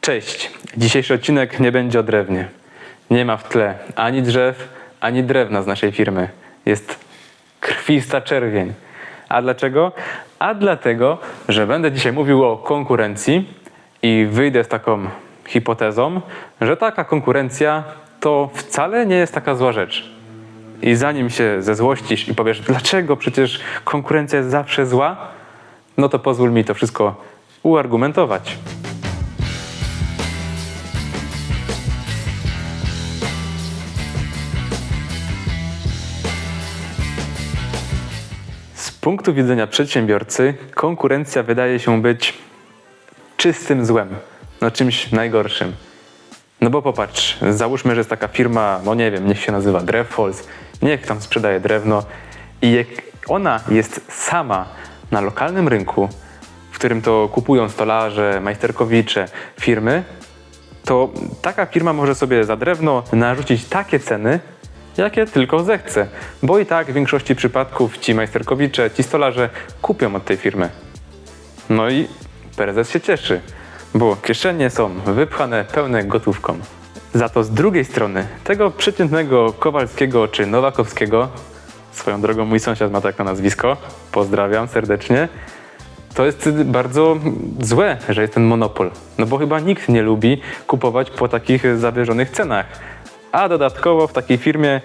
Cześć. Dzisiejszy odcinek nie będzie o drewnie. Nie ma w tle ani drzew, ani drewna z naszej firmy. Jest krwista czerwień. A dlaczego? A dlatego, że będę dzisiaj mówił o konkurencji i wyjdę z taką hipotezą, że taka konkurencja to wcale nie jest taka zła rzecz. I zanim się zezłościsz i powiesz, dlaczego przecież konkurencja jest zawsze zła, no to pozwól mi to wszystko uargumentować. Punktu widzenia przedsiębiorcy, konkurencja wydaje się być czystym złem, no czymś najgorszym. No bo popatrz, załóżmy, że jest taka firma, no nie wiem, niech się nazywa Drewholz, niech tam sprzedaje drewno i jak ona jest sama na lokalnym rynku, w którym to kupują stolarze, majsterkowicze, firmy, to taka firma może sobie za drewno narzucić takie ceny, jakie tylko zechce, bo i tak w większości przypadków ci majsterkowicze, ci stolarze kupią od tej firmy. No i prezes się cieszy, bo kieszenie są wypchane pełne gotówką. Za to z drugiej strony tego przeciętnego Kowalskiego czy Nowakowskiego, swoją drogą mój sąsiad ma takie nazwisko, pozdrawiam serdecznie, to jest bardzo złe, że jest ten monopol. No bo chyba nikt nie lubi kupować po takich zawyżonych cenach. A dodatkowo w takiej firmie,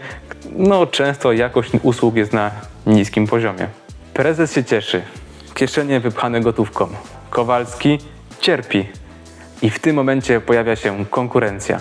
no często jakość usług jest na niskim poziomie. Prezes się cieszy. Kieszenie wypchane gotówką. Kowalski cierpi. I w tym momencie pojawia się konkurencja.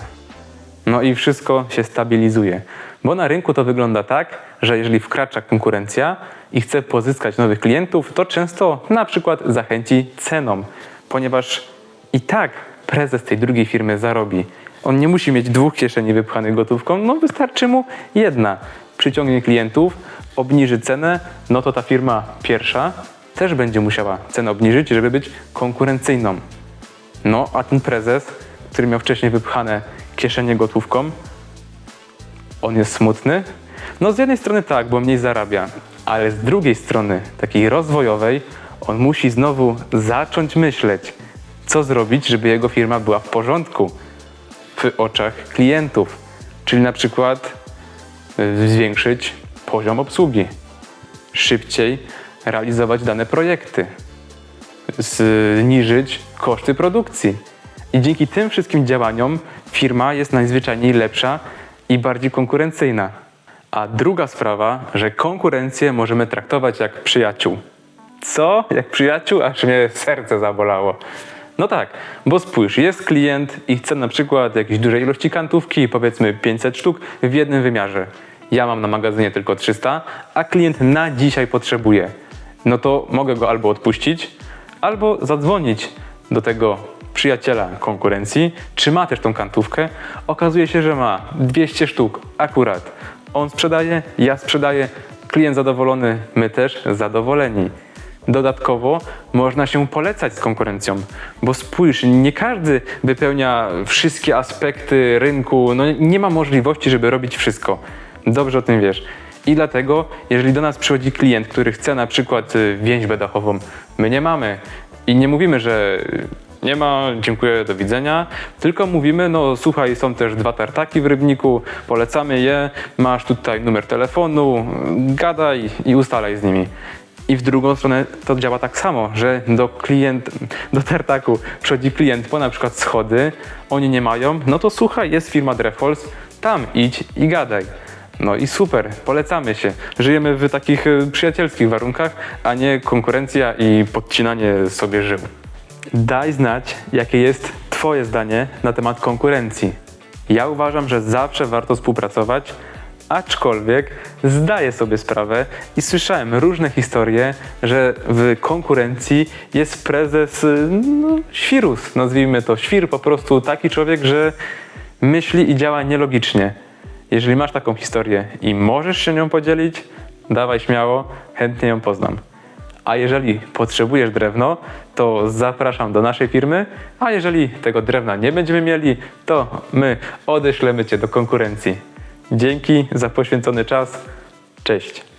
No i wszystko się stabilizuje. Bo na rynku to wygląda tak, że jeżeli wkracza konkurencja i chce pozyskać nowych klientów, to często na przykład zachęci ceną, ponieważ i tak prezes tej drugiej firmy zarobi. On nie musi mieć dwóch kieszeni wypchanych gotówką, no wystarczy mu jedna. Przyciągnie klientów, obniży cenę, no to ta firma pierwsza też będzie musiała cenę obniżyć, żeby być konkurencyjną. No, a ten prezes, który miał wcześniej wypchane kieszenie gotówką, on jest smutny? No z jednej strony tak, bo mniej zarabia, ale z drugiej strony, takiej rozwojowej, on musi znowu zacząć myśleć, co zrobić, żeby jego firma była w porządku w oczach klientów. Czyli na przykład y, zwiększyć poziom obsługi, szybciej realizować dane projekty, zniżyć koszty produkcji. I dzięki tym wszystkim działaniom firma jest najzwyczajniej lepsza i bardziej konkurencyjna. A druga sprawa, że konkurencję możemy traktować jak przyjaciół. Co? Jak przyjaciół? Aż mnie serce zabolało. No tak, bo spójrz, jest klient i chce na przykład jakiejś dużej ilości kantówki, powiedzmy 500 sztuk w jednym wymiarze. Ja mam na magazynie tylko 300, a klient na dzisiaj potrzebuje. No to mogę go albo odpuścić, albo zadzwonić do tego przyjaciela konkurencji, czy ma też tą kantówkę. Okazuje się, że ma 200 sztuk akurat. On sprzedaje, ja sprzedaję, klient zadowolony, my też zadowoleni. Dodatkowo można się polecać z konkurencją, bo spójrz, nie każdy wypełnia wszystkie aspekty rynku, no nie ma możliwości, żeby robić wszystko. Dobrze o tym wiesz. I dlatego, jeżeli do nas przychodzi klient, który chce na przykład y, więźbę dachową, my nie mamy i nie mówimy, że nie ma, dziękuję, do widzenia, tylko mówimy, no słuchaj, są też dwa tartaki w Rybniku, polecamy je, masz tutaj numer telefonu, gadaj i ustalaj z nimi. I w drugą stronę to działa tak samo, że do klient, do tartaku przychodzi klient po na przykład schody, oni nie mają, no to słuchaj, jest firma Drefholz, tam idź i gadaj. No i super, polecamy się. Żyjemy w takich y, przyjacielskich warunkach, a nie konkurencja i podcinanie sobie żył. Daj znać, jakie jest Twoje zdanie na temat konkurencji. Ja uważam, że zawsze warto współpracować, aczkolwiek zdaję sobie sprawę i słyszałem różne historie, że w konkurencji jest prezes, no, świrus, nazwijmy to, świr po prostu taki człowiek, że myśli i działa nielogicznie. Jeżeli masz taką historię i możesz się nią podzielić, dawaj śmiało, chętnie ją poznam. A jeżeli potrzebujesz drewno, to zapraszam do naszej firmy, a jeżeli tego drewna nie będziemy mieli, to my odeślemy Cię do konkurencji. Dzięki za poświęcony czas. Cześć.